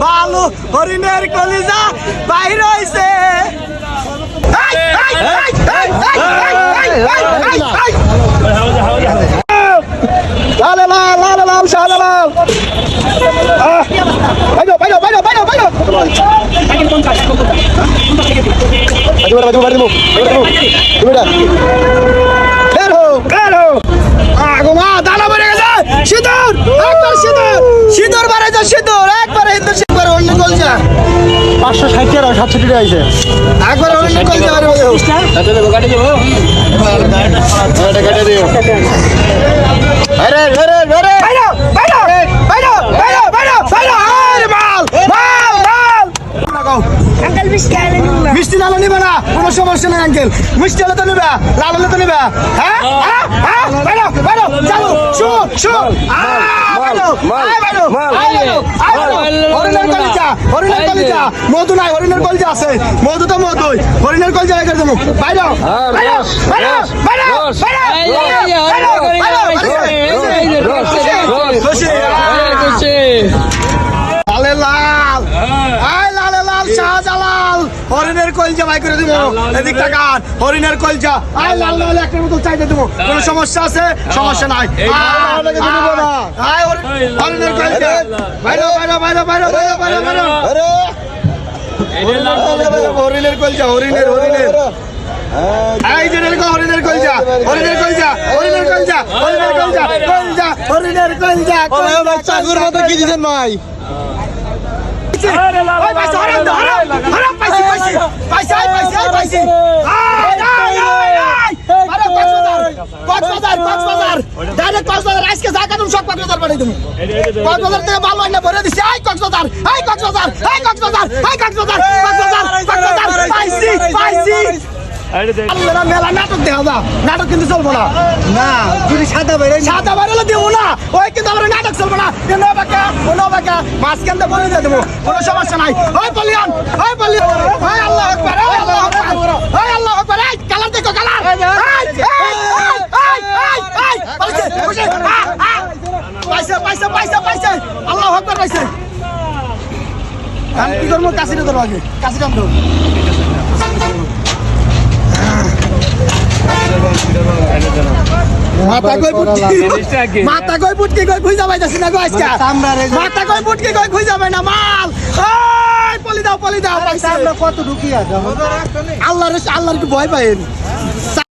বালু হরিণের কলিজা বাইর হয়েছে তুমি ষাট টাকা সাতশো টাকা আছে একবার অন্য কলজা বাড়ে বাড়ে আরে আরে আরে বাইরো বাইরো বাইরো বাইরো বাইরো বাইরো আরে মাল মাল মাল আঙ্কেল মিষ্টি আনে নিন না মিষ্টি লাল নিবে না কোনো সমস্যা নেই আঙ্কেল মিষ্টি হলে তো নিবে লাল হলে তো নিবে হ্যাঁ হ্যাঁ হ্যাঁ বাইরো বাইরো চালু শুট শুট বাইরো আয় বাইরো আয় বাইরো আয় বাইরো হরিণের কলিজা। মধু নাই হরিণের কলিজা আছে। মধু তো মধুই। হরিণের কলিজা এগের দেবো। বাইরো বাইরো বাইরো বাইরো বাইরো বাইরো লালে লাল। আয় লালে লাল শাহজালাল। হরিণের কলজা বাই করে দিব। এদিক টাকার হরিণের কলজা। আয় লাল লাল একটা বোতল চাইতে দিব। কোনো সমস্যা আছে? সমস্যা নাই। কলজা চাকুর মতো কি দিচ্ছেন ভাই হরাম পাইছি, পাইছি, পাইছি, পাইছি, পাইছি। আয়, আয়, আয়, আয়। আরে কক্সবাজার, কক্সবাজার, কক্সবাজার। Direct কক্সবাজার, আজকে যা কাটুন সব দেবো। কক্সবাজার থেকে বালু আইনা ভরে দিছি, আয় কক্সবাজার, আয় কক্সবাজার, আয় কক্সবাজার, আয় কক্সবাজার, কক্সবাজার, কক্সবাজার, পাইছি, পাইছি। মেলা নাটক দেখা দাও নাটক কিন্তু চলবো না না যদি সাদা বাইরে সাদা বাড়লে দেবো না ওই কিন্তু আমার নাটক চলবো না এ নো বাঁকা ও নো বাঁকা মাঝখান দিয়ে বলে দিয়ে দেবো কোনো সমস্যা নাই ওই পলিয়ান ওই পলিয়ান ওই আল্লাহ আকবার ওই আল্লাহ আকবার ওই আল্লাহ আকবার এই কালার দেখো কালার এই এই এই এই এই পাইছে? আমি কি করব? কাশিটা ধরো আগে। কাশিটা ধরো মাথা কই পুটকি? মাথা কই পুটকি? কই খুঁজা পাইতাছি না গো আজকে? মাথা কই পুটকি? কই খুঁজা পাই না? মাল! ওই পলি দাও পলি দাও পাইছে। কত ঢুকি আছে আল্লাহর আল্লাহর একটু ভয় পাইন